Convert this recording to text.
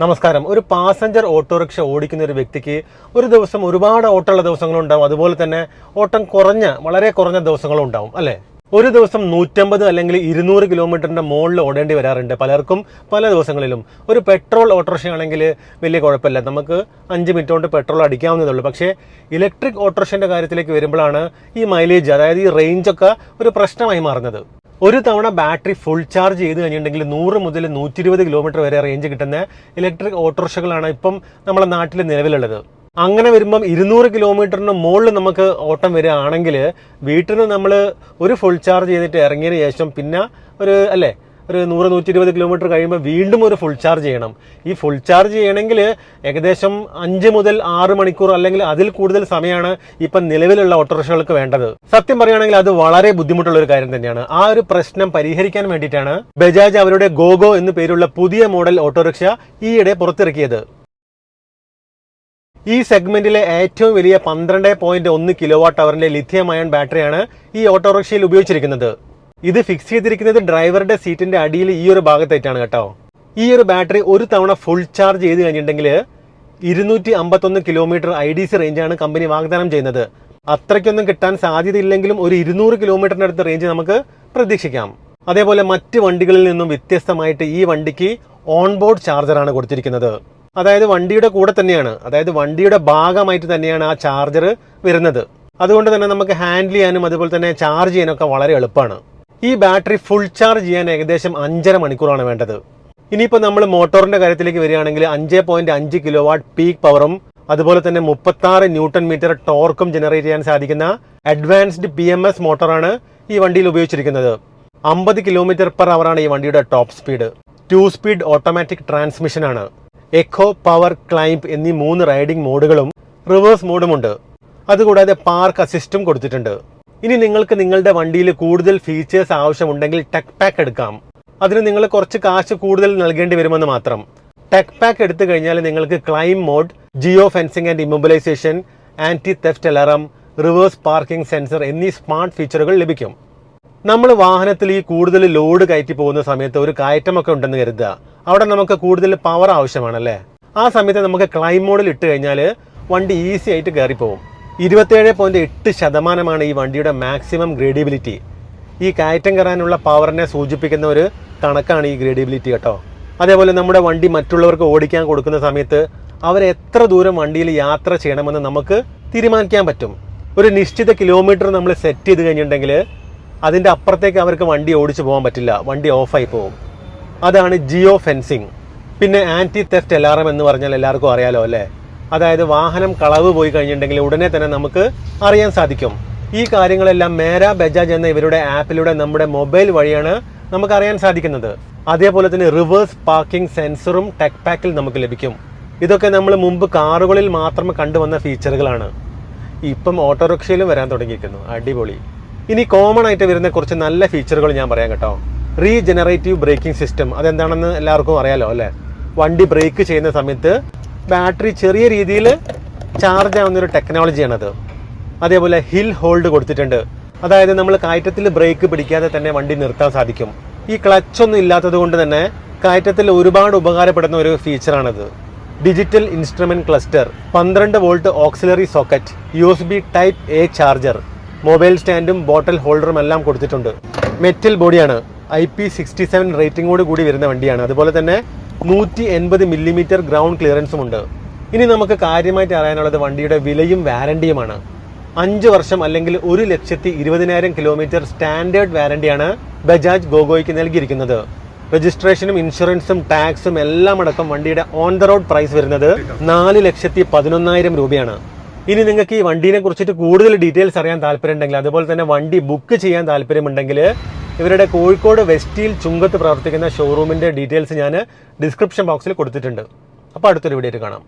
നമസ്കാരം. ഒരു passenger autorickshaw ഓടിക്കുന്ന ഒരു വ്യക്തിക്ക് ഒരു ദിവസം ഒരുപാട് ഓട്ടമുള്ള ദിവസങ്ങളുണ്ടാവും. അതുപോലെ തന്നെ ഓട്ടം കുറഞ്ഞ വളരെ കുറഞ്ഞ ദിവസങ്ങളും ഉണ്ടാവും അല്ലേ? ഒരു ദിവസം നൂറ്റമ്പത് അല്ലെങ്കിൽ ഇരുന്നൂറ് കിലോമീറ്ററിന്റെ മുകളിൽ ഓടേണ്ടി വരാറുണ്ട് പലർക്കും പല ദിവസങ്ങളിലും. ഒരു പെട്രോൾ ഓട്ടോറിക്ഷ ആണെങ്കിൽ വലിയ കുഴപ്പമില്ല. നമുക്ക് അഞ്ച് മിനിറ്റ് കൊണ്ട് പെട്രോൾ അടിക്കാവുന്നതേ ഉള്ളൂ. പക്ഷേ ഇലക്ട്രിക് ഓട്ടോറിക്ഷന്റെ കാര്യത്തിലേക്ക് വരുമ്പോഴാണ് ഈ മൈലേജ് അതായത് ഈ റേഞ്ചൊക്കെ ഒരു പ്രശ്നമായി മാറുന്നത്. ഒരു തവണ ബാറ്ററി ഫുൾ ചാർജ് ചെയ്ത് കഴിഞ്ഞിട്ടുണ്ടെങ്കിൽ നൂറ് മുതൽ നൂറ്റി ഇരുപത് കിലോമീറ്റർ വരെ റേഞ്ച് കിട്ടുന്ന ഇലക്ട്രിക് ഓട്ടോറിക്ഷകളാണ് ഇപ്പം നമ്മുടെ നാട്ടിൽ നിലവിലുള്ളത്. അങ്ങനെ വരുമ്പം ഇരുന്നൂറ് കിലോമീറ്ററിന് മുകളിൽ നമുക്ക് ഓട്ടം വരികയാണെങ്കിൽ വീട്ടിൽ നിന്ന് നമ്മൾ ഒരു ഫുൾ ചാർജ് ചെയ്തിട്ട് ഇറങ്ങിയതിന് ശേഷം പിന്നെ ഒരു അല്ലേ? ഒരു നൂറ് നൂറ്റി ഇരുപത് കിലോമീറ്റർ കഴിയുമ്പോൾ വീണ്ടും ഒരു ഫുൾ ചാർജ് ചെയ്യണം. ഈ ഫുൾ ചാർജ് ചെയ്യണമെങ്കിൽ ഏകദേശം അഞ്ച് മുതൽ ആറ് മണിക്കൂർ അല്ലെങ്കിൽ അതിൽ കൂടുതൽ സമയമാണ് ഇപ്പം നിലവിലുള്ള ഓട്ടോറിക്ഷകൾക്ക് വേണ്ടത്. സത്യം പറയുകയാണെങ്കിൽ അത് വളരെ ബുദ്ധിമുട്ടുള്ള ഒരു കാര്യം തന്നെയാണ്. ആ ഒരു പ്രശ്നം പരിഹരിക്കാൻ വേണ്ടിയിട്ടാണ് ബജാജ് അവരുടെ ഗോഗോ എന്ന് പേരുള്ള പുതിയ മോഡൽ ഓട്ടോറിക്ഷ ഈയിടെ പുറത്തിറക്കിയത്. ഈ സെഗ്മെന്റിലെ ഏറ്റവും വലിയ പന്ത്രണ്ട് പോയിന്റ് ഒന്ന് കിലോ വാട്ട് അവറിന്റെ ലിഥിയം അയൺ ബാറ്ററിയാണ് ഈ ഓട്ടോറിക്ഷയിൽ ഉപയോഗിച്ചിരിക്കുന്നത്. ഇത് ഫിക്സ് ചെയ്തിരിക്കുന്നത് ഡ്രൈവറുടെ സീറ്റിന്റെ അടിയിൽ ഈ ഒരു ഭാഗത്തായിട്ടാണ് കേട്ടോ. ഈ ഒരു ബാറ്ററി ഒരു തവണ ഫുൾ ചാർജ് ചെയ്ത് കഴിഞ്ഞിട്ടുണ്ടെങ്കിൽ ഇരുന്നൂറ്റി അമ്പത്തൊന്ന് കിലോമീറ്റർ ഐ ഡി സി റേഞ്ചാണ് കമ്പനി വാഗ്ദാനം ചെയ്യുന്നത്. അത്രയ്ക്കൊന്നും കിട്ടാൻ സാധ്യതയില്ലെങ്കിലും ഒരു ഇരുന്നൂറ് കിലോമീറ്ററിന്റെ അടുത്ത് റേഞ്ച് നമുക്ക് പ്രതീക്ഷിക്കാം. അതേപോലെ മറ്റ് വണ്ടികളിൽ നിന്നും വ്യത്യസ്തമായിട്ട് ഈ വണ്ടിക്ക് ഓൺ ബോർഡ് ചാർജറാണ് കൊടുത്തിരിക്കുന്നത്. അതായത് വണ്ടിയുടെ കൂടെ തന്നെയാണ് അതായത് വണ്ടിയുടെ ഭാഗമായിട്ട് തന്നെയാണ് ആ ചാർജർ വരുന്നത്. അതുകൊണ്ട് തന്നെ നമുക്ക് ഹാൻഡിൽ ചെയ്യാനും അതുപോലെ തന്നെ ചാർജ് ചെയ്യാനൊക്കെ വളരെ എളുപ്പമാണ്. ഈ ബാറ്ററി ഫുൾ ചാർജ് ചെയ്യാൻ ഏകദേശം അഞ്ചര മണിക്കൂറാണ് വേണ്ടത്. ഇനിയിപ്പോൾ നമ്മൾ മോട്ടോറിന്റെ കാര്യത്തിലേക്ക് വരികയാണെങ്കിൽ അഞ്ച് പോയിന്റ് അഞ്ച് കിലോ വാട്ട് പീക്ക് പവറും അതുപോലെ തന്നെ മുപ്പത്തി ആറ് ന്യൂട്ടൺ മീറ്റർ ടോർക്കും ജനറേറ്റ് ചെയ്യാൻ സാധിക്കുന്ന അഡ്വാൻസ്ഡ് പി എം എസ് മോട്ടോറാണ് ഈ വണ്ടിയിൽ ഉപയോഗിച്ചിരിക്കുന്നത്. അമ്പത് കിലോമീറ്റർ പെർ ആണ് ഈ വണ്ടിയുടെ top speed two speed automatic ട്രാൻസ്മിഷനാണ് eco power climb എന്നീ മൂന്ന് റൈഡിംഗ് മോഡുകളും റിവേഴ്സ് മോഡുമുണ്ട് അതുകൂടാതെ പാർക്ക് അസിസ്റ്റും കൊടുത്തിട്ടുണ്ട്. ഇനി നിങ്ങൾക്ക് നിങ്ങളുടെ വണ്ടിയിൽ കൂടുതൽ ഫീച്ചേഴ്സ് ആവശ്യമുണ്ടെങ്കിൽ ടെക് പാക്ക് എടുക്കാം. അതിന് നിങ്ങൾ കുറച്ച് കാശ് കൂടുതൽ നൽകേണ്ടി വരുമെന്ന് മാത്രം. ടെക് പാക്ക് എടുത്തു കഴിഞ്ഞാൽ നിങ്ങൾക്ക് climb mode geo fencing and immobilisation anti theft alarm reverse parking sensor എന്നീ സ്മാർട്ട് ഫീച്ചറുകൾ ലഭിക്കും. നമ്മൾ വാഹനത്തിൽ ഈ കൂടുതൽ ലോഡ് കയറ്റി പോകുന്ന സമയത്ത് ഒരു കയറ്റമൊക്കെ ഉണ്ടെന്ന് കരുതുക. അവിടെ നമുക്ക് കൂടുതൽ പവർ ആവശ്യമാണല്ലേ? ആ സമയത്ത് നമുക്ക് ക്ലൈം മോഡിൽ ഇട്ട് കഴിഞ്ഞാൽ വണ്ടി ഈസി ആയിട്ട് കയറിപ്പോവും. ഇരുപത്തേഴ് പോയിന്റ് എട്ട് ശതമാനമാണ് ഈ വണ്ടിയുടെ മാക്സിമം ഗ്രേഡിബിലിറ്റി ഈ കയറ്റം കയറാനുള്ള പവറിനെ സൂചിപ്പിക്കുന്ന ഒരു കണക്കാണ് ഈ ഗ്രേഡിബിലിറ്റി കേട്ടോ. അതേപോലെ നമ്മുടെ വണ്ടി മറ്റുള്ളവർക്ക് ഓടിക്കാൻ കൊടുക്കുന്ന സമയത്ത് അവർ എത്ര ദൂരം വണ്ടിയിൽ യാത്ര ചെയ്യണമെന്ന് നമുക്ക് തീരുമാനിക്കാൻ പറ്റും. ഒരു നിശ്ചിത കിലോമീറ്റർ നമ്മൾ സെറ്റ് ചെയ്ത് കഴിഞ്ഞിട്ടുണ്ടെങ്കിൽ അതിന്റെ അപ്പുറത്തേക്ക് അവർക്ക് വണ്ടി ഓടിച്ചു പോകാൻ പറ്റില്ല. വണ്ടി ഓഫായി പോകും. അതാണ് ജിയോ ഫെൻസിങ് പിന്നെ ആന്റി തെഫ്റ്റ് അലാറം എന്ന് പറഞ്ഞാൽ എല്ലാവർക്കും അറിയാലോ അല്ലേ? അതായത് വാഹനം കളവ് പോയി കഴിഞ്ഞിട്ടുണ്ടെങ്കിൽ ഉടനെ തന്നെ നമുക്ക് അറിയാൻ സാധിക്കും. ഈ കാര്യങ്ങളെല്ലാം മേര ബജാജ് എന്ന ഇവരുടെ ആപ്പിലൂടെ നമ്മുടെ മൊബൈൽ വഴിയാണ് നമുക്ക് അറിയാൻ സാധിക്കുന്നത്. അതേപോലെ തന്നെ റിവേഴ്സ് പാർക്കിംഗ് സെൻസറും ടെക് പാക്കിൽ നമുക്ക് ലഭിക്കും. ഇതൊക്കെ നമ്മൾ മുമ്പ് കാറുകളിൽ മാത്രം കണ്ടുവന്ന ഫീച്ചറുകളാണ്. ഇപ്പം ഓട്ടോറിക്ഷയിലും വരാൻ തുടങ്ങിയിരിക്കുന്നു. അടിപൊളി. ഇനി കോമൺ ആയിട്ട് വരുന്ന കുറച്ച് നല്ല ഫീച്ചറുകൾ ഞാൻ പറയാം കേട്ടോ. റീജനറേറ്റീവ് ബ്രേക്കിംഗ് സിസ്റ്റം അതെന്താണെന്ന് എല്ലാവർക്കും അറിയാലോ അല്ലേ? വണ്ടി ബ്രേക്ക് ചെയ്യുന്ന സമയത്ത് ബാറ്ററി ചെറിയ രീതിയിൽ ചാർജ് ആവുന്ന ഒരു ടെക്നോളജിയാണത് അതേപോലെ ഹിൽ ഹോൾഡ് കൊടുത്തിട്ടുണ്ട്. അതായത് നമ്മൾ കയറ്റത്തിൽ ബ്രേക്ക് പിടിക്കാതെ തന്നെ വണ്ടി നിർത്താൻ സാധിക്കും. ഈ ക്ലച്ച് ഒന്നും ഇല്ലാത്തത് കൊണ്ട് തന്നെ കയറ്റത്തിൽ ഒരുപാട് ഉപകാരപ്പെടുന്ന ഒരു ഫീച്ചറാണത് ഡിജിറ്റൽ ഇൻസ്ട്രുമെന്റ് ക്ലസ്റ്റർ പന്ത്രണ്ട് volt auxiliary socket U S B type A charger mobile സ്റ്റാൻഡും bottle ഹോൾഡറും എല്ലാം കൊടുത്തിട്ടുണ്ട്. മെറ്റൽ ബോഡിയാണ് ഐ പി സിക്സ്റ്റി സെവൻ റേറ്റിംഗോട് കൂടി വരുന്ന വണ്ടിയാണ്. അതുപോലെ തന്നെ നൂറ്റി എൺപത് മില്ലിമീറ്റർ ഗ്രൗണ്ട് ക്ലിയറൻസും ഉണ്ട് ഇനി നമുക്ക് കാര്യമായിട്ട് അറിയാനുള്ളത് വണ്ടിയുടെ വിലയും വാരണ്ടിയുമാണ്. അഞ്ച് വർഷം അല്ലെങ്കിൽ ഒരു ലക്ഷത്തി ഇരുപതിനായിരം കിലോമീറ്റർ സ്റ്റാൻഡേർഡ് വാരണ്ടിയാണ് ബജാജ് ഗോഗോയ്ക്ക് നൽകിയിരിക്കുന്നത്. രജിസ്ട്രേഷനും ഇൻഷുറൻസും ടാക്സും എല്ലാം അടക്കം വണ്ടിയുടെ ഓൺ ദ റോഡ് പ്രൈസ് വരുന്നത് നാല് ലക്ഷത്തി പതിനൊന്നായിരം രൂപയാണ്. ഇനി നിങ്ങൾക്ക് ഈ വണ്ടീനെ കുറിച്ചിട്ട് കൂടുതൽ ഡീറ്റെയിൽസ് അറിയാൻ താല്പര്യമുണ്ടെങ്കിൽ അതുപോലെ തന്നെ വണ്ടി ബുക്ക് ചെയ്യാൻ താല്പര്യമുണ്ടെങ്കിൽ ഇവരുടെ കോഴിക്കോട് വെസ്റ്റിൽ ചുങ്കത്ത് പ്രവർത്തിക്കുന്ന ഷോറൂമിന്റെ ഡീറ്റെയിൽസ് ഞാൻ ഡിസ്ക്രിപ്ഷൻ ബോക്സിൽ കൊടുത്തിട്ടുണ്ട്. അപ്പോൾ അടുത്തൊരു വീഡിയോ കാണാം.